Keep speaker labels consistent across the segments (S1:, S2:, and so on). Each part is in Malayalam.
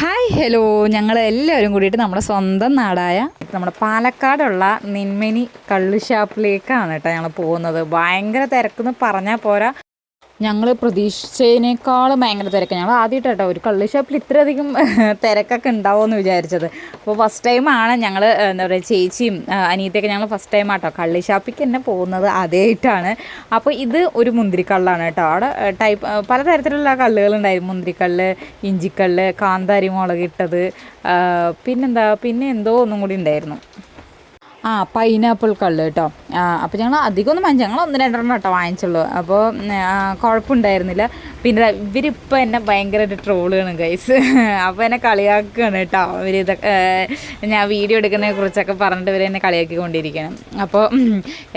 S1: ഹായ് ഹലോ ഞങ്ങൾ എല്ലാവരും കൂടിയിട്ട് നമ്മുടെ സ്വന്തം നാടായ നമ്മുടെ പാലക്കാടുള്ള നിന്മനി കള്ള് ഷാപ്പിലേക്കാണ് കേട്ടോ ഞങ്ങൾ പോകുന്നത്. ഭയങ്കര തിരക്കെന്ന് പറഞ്ഞാൽ പോരാ. ഞങ്ങൾ പ്രതീക്ഷിച്ചതിനേക്കാളും ഭയങ്കര തിരക്ക്. ഞങ്ങൾ ആദ്യമായിട്ട് ഒരു കള്ളി ഷോപ്പിൽ ഇത്രയധികം തിരക്കൊക്കെ ഉണ്ടാവുമെന്ന് വിചാരിച്ചത്. അപ്പോൾ ഫസ്റ്റ് ടൈമാണ് ഞങ്ങൾ എന്താ പറയുക ചേച്ചിയും അനിയത്തിയൊക്കെ ഞങ്ങൾ ഫസ്റ്റ് ടൈം ആട്ടോ കള്ളി ഷോപ്പിക്ക് തന്നെ പോകുന്നത് ആദ്യമായിട്ടാണ്. അപ്പോൾ ഇത് ഒരു മുന്തിരിക്കള്ളാണ് കേട്ടോ. അവിടെ ടൈപ്പ് പലതരത്തിലുള്ള കള്ളുകളുണ്ടായിരുന്നു. മുന്തിരിക്കള്ള് ഇഞ്ചിക്കള്ള് കാന്താരി മുളകിട്ടത് പിന്നെന്താ പിന്നെ എന്തോ ഒന്നും കൂടി ഉണ്ടായിരുന്നു. ആ പൈനാപ്പിൾ കള്ള് കേട്ടോ. അപ്പോൾ ഞങ്ങൾ അധികമൊന്നും വാങ്ങിച്ചു ഞങ്ങൾ ഒന്ന് രണ്ടെണ്ണം കേട്ടോ വാങ്ങിച്ചുള്ളൂ. അപ്പോൾ കുഴപ്പമുണ്ടായിരുന്നില്ല പിന്നെ ഇവരിപ്പോൾ എന്നെ ഭയങ്കരമായിട്ട് ട്രോളുകയാണ് ഗൈസ് അപ്പോൾ എന്നെ കളിയാക്കുകയാണ് കേട്ടോ. അവർ ഇതൊക്കെ ഞാൻ വീഡിയോ എടുക്കുന്നതിനെ കുറിച്ചൊക്കെ പറഞ്ഞിട്ട് ഇവർ എന്നെ കളിയാക്കിക്കൊണ്ടിരിക്കണം അപ്പോൾ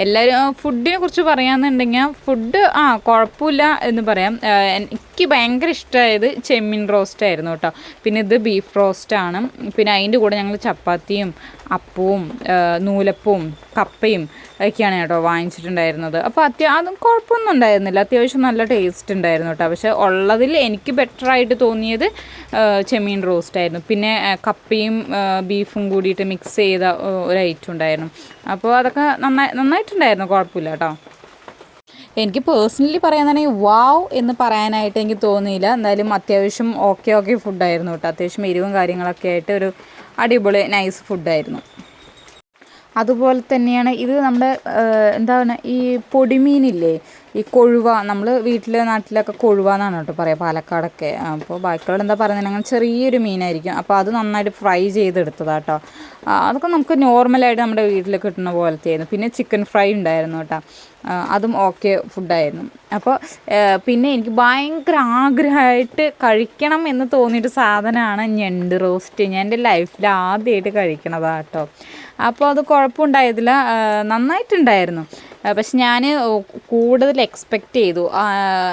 S1: എല്ലാവരും ഫുഡിനെ കുറിച്ച് പറയാമെന്നുണ്ടെങ്കിൽ ഫുഡ് ആ കുഴപ്പമില്ല എന്ന് പറയാം. എനിക്ക് ഭയങ്കര ഇഷ്ടമായത് ചെമ്മീൻ റോസ്റ്റ് ആയിരുന്നു കേട്ടോ. പിന്നെ ഇത് ബീഫ് റോസ്റ്റാണ് പിന്നെ അതിന്റെ കൂടെ ഞങ്ങൾ ചപ്പാത്തിയും അപ്പവും നൂലപ്പവും കപ്പയും ഒക്കെയാണ് കേട്ടോ വാങ്ങിച്ചിട്ടുണ്ടായിരുന്നത്. അപ്പോൾ അത്യാ അതും കുഴപ്പമൊന്നും ഉണ്ടായിരുന്നില്ല. അത്യാവശ്യം നല്ല ടേസ്റ്റ് ഉണ്ടായിരുന്നു കേട്ടോ. പക്ഷേ ഉള്ളതിൽ എനിക്ക് ബെറ്ററായിട്ട് തോന്നിയത് ചെമ്മീൻ റോസ്റ്റ് ആയിരുന്നു. പിന്നെ കപ്പയും ബീഫും കൂടിയിട്ട് മിക്സ് ചെയ്ത ഒരു ഐറ്റം ഉണ്ടായിരുന്നു. അപ്പോൾ അതൊക്കെ നന്നായി നന്നായിട്ടുണ്ടായിരുന്നു. കുഴപ്പമില്ല കേട്ടോ. എനിക്ക് പേഴ്സണലി പറയാനാണെങ്കിൽ വാവ് എന്ന് പറയാനായിട്ട് എനിക്ക് തോന്നിയില്ല. എന്തായാലും അത്യാവശ്യം ഓക്കെ ഓക്കെ ഫുഡായിരുന്നു കേട്ടോ. അത്യാവശ്യം എരിവും കാര്യങ്ങളൊക്കെ ആയിട്ട് ഒരു അടിപൊളി നൈസ് ഫുഡായിരുന്നു അതുപോലെ തന്നെയാണ് ഇത് നമ്മുടെ എന്താണ് ഈ പൊടിമീനില്ലേ? ഈ കൊഴുവ നമ്മൾ വീട്ടിൽ നാട്ടിലൊക്കെ കൊഴുവ എന്നാണ് കേട്ടോ പറയുക പാലക്കാടൊക്കെ. അപ്പോൾ ബാക്കിയുള്ള എന്താ പറയുന്നത് അങ്ങനെ ചെറിയൊരു മീനായിരിക്കും. അപ്പോൾ അത് നന്നായിട്ട് ഫ്രൈ ചെയ്തെടുത്തതാണ് കേട്ടോ അതൊക്കെ നമുക്ക് നോർമലായിട്ട് നമ്മുടെ വീട്ടിൽ കിട്ടുന്ന പോലത്തെ ആയിരുന്നു പിന്നെ ചിക്കൻ ഫ്രൈ ഉണ്ടായിരുന്നു കേട്ടോ. അതും ഓക്കെ ഫുഡായിരുന്നു അപ്പോൾ പിന്നെ എനിക്ക് ഭയങ്കര ആഗ്രഹമായിട്ട് കഴിക്കണം എന്ന് തോന്നിയിട്ട് സാധനമാണ് ഞണ്ട് റോസ്റ്റ്. ഞാൻ എന്റെ ലൈഫിൽ ആദ്യമായിട്ട് കഴിക്കണതാണ് കേട്ടോ അപ്പോൾ അത് കുഴപ്പമുണ്ടായതില്ല. നന്നായിട്ടുണ്ടായിരുന്നു. പക്ഷെ ഞാൻ കൂടുതൽ എക്സ്പെക്റ്റ് ചെയ്തു.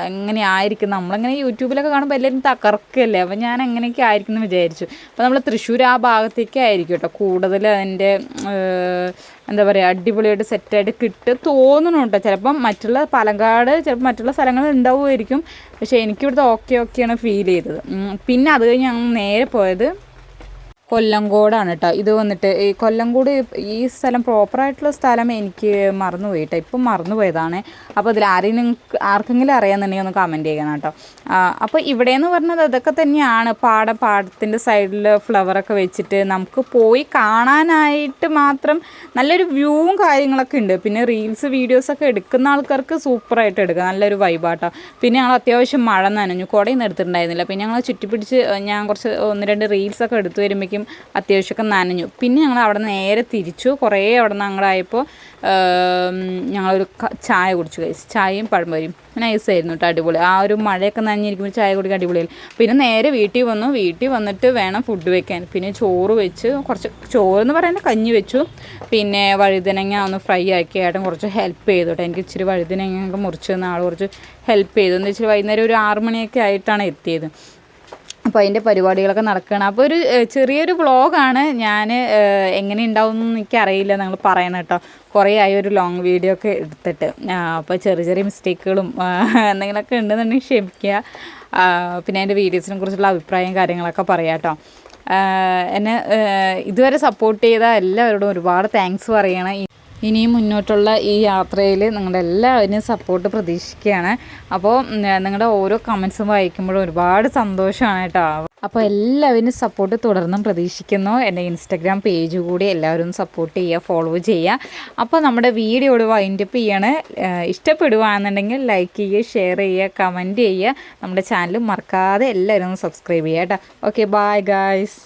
S1: എങ്ങനെ ആയിരിക്കും? നമ്മളങ്ങനെ യൂട്യൂബിലൊക്കെ കാണുമ്പോൾ എല്ലാവരും തകർക്കല്ലേ? അപ്പോൾ ഞാൻ അങ്ങനെയൊക്കെ ആയിരിക്കും എന്ന് വിചാരിച്ചു. അപ്പോൾ നമ്മൾ തൃശ്ശൂർ ആ ഭാഗത്തേക്ക് ആയിരിക്കും കേട്ടോ. കൂടുതൽ അതിന്റെ എന്താ പറയുക അടിപൊളിയായിട്ട് സെറ്റായിട്ട് കിട്ടുക തോന്നുന്നു കേട്ടോ. ചിലപ്പം മറ്റുള്ള പാലക്കാട് ചിലപ്പോൾ മറ്റുള്ള സ്ഥലങ്ങൾ ഉണ്ടാവുമായിരിക്കും. പക്ഷേ എനിക്കിവിടുത്തെ ഓക്കെ ഓക്കെയാണ് ഫീൽ ചെയ്തത്. പിന്നെ അത് കഴിഞ്ഞ് ഞങ്ങൾ നേരെ പോയത് കൊല്ലങ്കോടാണ് കേട്ടോ. ഇത് വന്നിട്ട് ഈ കൊല്ലംകോട് ഈ സ്ഥലം പ്രോപ്പറായിട്ടുള്ള സ്ഥലം എനിക്ക് മറന്നുപോയി കേട്ടോ. ഇപ്പം മറന്നുപോയതാണ്. അപ്പോൾ അതിൽ ആരെയും ആർക്കെങ്കിലും അറിയാമെന്നുണ്ടെങ്കിൽ ഒന്ന് കമന്റ് ചെയ്യണം കേട്ടോ. അപ്പോൾ ഇവിടെയെന്ന് പറഞ്ഞത് അതൊക്കെ തന്നെയാണ്. പാടം പാടത്തിന്റെ സൈഡിൽ ഫ്ലവറൊക്കെ വെച്ചിട്ട് നമുക്ക് പോയി കാണാനായിട്ട് മാത്രം നല്ലൊരു വ്യൂവും കാര്യങ്ങളൊക്കെ ഉണ്ട്. പിന്നെ റീൽസ് വീഡിയോസൊക്കെ എടുക്കുന്ന ആൾക്കാർക്ക് സൂപ്പറായിട്ട് എടുക്കുക നല്ലൊരു വൈബാട്ടോ പിന്നെ ഞങ്ങൾ അത്യാവശ്യം മഴ നനഞ്ഞു. കുടയൊന്നും എടുത്തിട്ടുണ്ടായിരുന്നില്ല. പിന്നെ ഞങ്ങൾ ചുറ്റിപ്പിടിച്ച് ഞാൻ കുറച്ച് ഒന്ന് രണ്ട് റീൽസൊക്കെ എടുത്തു വരുമ്പോഴേക്കും അത്യാവശ്യമൊക്കെ നനഞ്ഞു. പിന്നെ ഞങ്ങൾ അവിടെ നേരെ തിരിച്ചു. കുറേ അവിടെ നിന്ന് അങ്ങോട്ടായപ്പോൾ ഞങ്ങളൊരു ചായ കുടിച്ചു കഴിച്ചു ചായയും പഴംപൊരിയും. നൈസായിരുന്നു കേട്ടോ അടിപൊളി. ആ ഒരു മഴയൊക്കെ നനഞ്ഞിരിക്കുമ്പോൾ ചായ കുടിക്കാൻ അടിപൊളിയായി പിന്നെ നേരെ വീട്ടിൽ വന്നു. വീട്ടിൽ വന്നിട്ട് വേണം ഫുഡ് വെക്കാൻ. പിന്നെ ചോറ് വെച്ച്. കുറച്ച് ചോറ് എന്ന് പറയുന്നത് കഞ്ഞി വെച്ചു. പിന്നെ വഴുതനങ്ങ ഒന്ന് ഫ്രൈ ആക്കി. ഏട്ടൻ കുറച്ച് ഹെൽപ്പ് ചെയ്തു കേട്ടോ എനിക്ക് ഇച്ചിരി വഴുതനങ്ങ മുറിച്ച് തന്ന ആൾ കുറച്ച് ഹെൽപ്പ് ചെയ്തു. എന്ന് വെച്ചാൽ വൈകുന്നേരം ഒരു ആറ് മണിയൊക്കെ ആയിട്ടാണ് എത്തിയത്. അപ്പോൾ അതിന്റെ പരിപാടികളൊക്കെ നടക്കുകയാണ് അപ്പോൾ ഒരു ചെറിയൊരു വ്ളോഗാണ് ഞാൻ എങ്ങനെ ഉണ്ടാവും എന്ന് എനിക്കറിയില്ല. നിങ്ങൾ പറയണം കേട്ടോ കുറേ ആയി ഒരു ലോങ് വീഡിയോ ഒക്കെ എടുത്തിട്ട്. അപ്പോൾ ചെറിയ ചെറിയ മിസ്റ്റേക്കുകളും എന്തെങ്കിലുമൊക്കെ ഉണ്ടെന്നുണ്ടെങ്കിൽ ക്ഷമിക്കുക. പിന്നെ എന്റെ വീഡിയോസിനെ കുറിച്ചുള്ള അഭിപ്രായം കാര്യങ്ങളൊക്കെ പറയാം കേട്ടോ എന്നെ ഇതുവരെ സപ്പോർട്ട് ചെയ്ത എല്ലാവരോടും ഒരുപാട് താങ്ക്സ് പറയണം. ഇനിയും മുന്നോട്ടുള്ള ഈ യാത്രയിൽ നിങ്ങളുടെ എല്ലാവരും സപ്പോർട്ട് പ്രതീക്ഷിക്കുകയാണ്. അപ്പോൾ നിങ്ങളുടെ ഓരോ കമൻസും വായിക്കുമ്പോഴും ഒരുപാട് സന്തോഷമാണ് കേട്ടോ. അപ്പോൾ എല്ലാവരും സപ്പോർട്ട് തുടർന്നും പ്രതീക്ഷിക്കുന്നു. എന്റെ ഇൻസ്റ്റഗ്രാം പേജ് കൂടി എല്ലാവരും സപ്പോർട്ട് ചെയ്യുക ഫോളോ ചെയ്യുക. അപ്പോൾ നമ്മുടെ വീഡിയോട് വൈൻഡപ്പ് ചെയ്യാണ്. ഇഷ്ടപ്പെടുകയാണെന്നുണ്ടെങ്കിൽ ലൈക്ക് ചെയ്യുക ഷെയർ ചെയ്യുക കമന്റ് ചെയ്യുക. നമ്മുടെ ചാനൽ മറക്കാതെ എല്ലാവരും സബ്സ്ക്രൈബ് ചെയ്യുക കേട്ടോ. Okay bye guys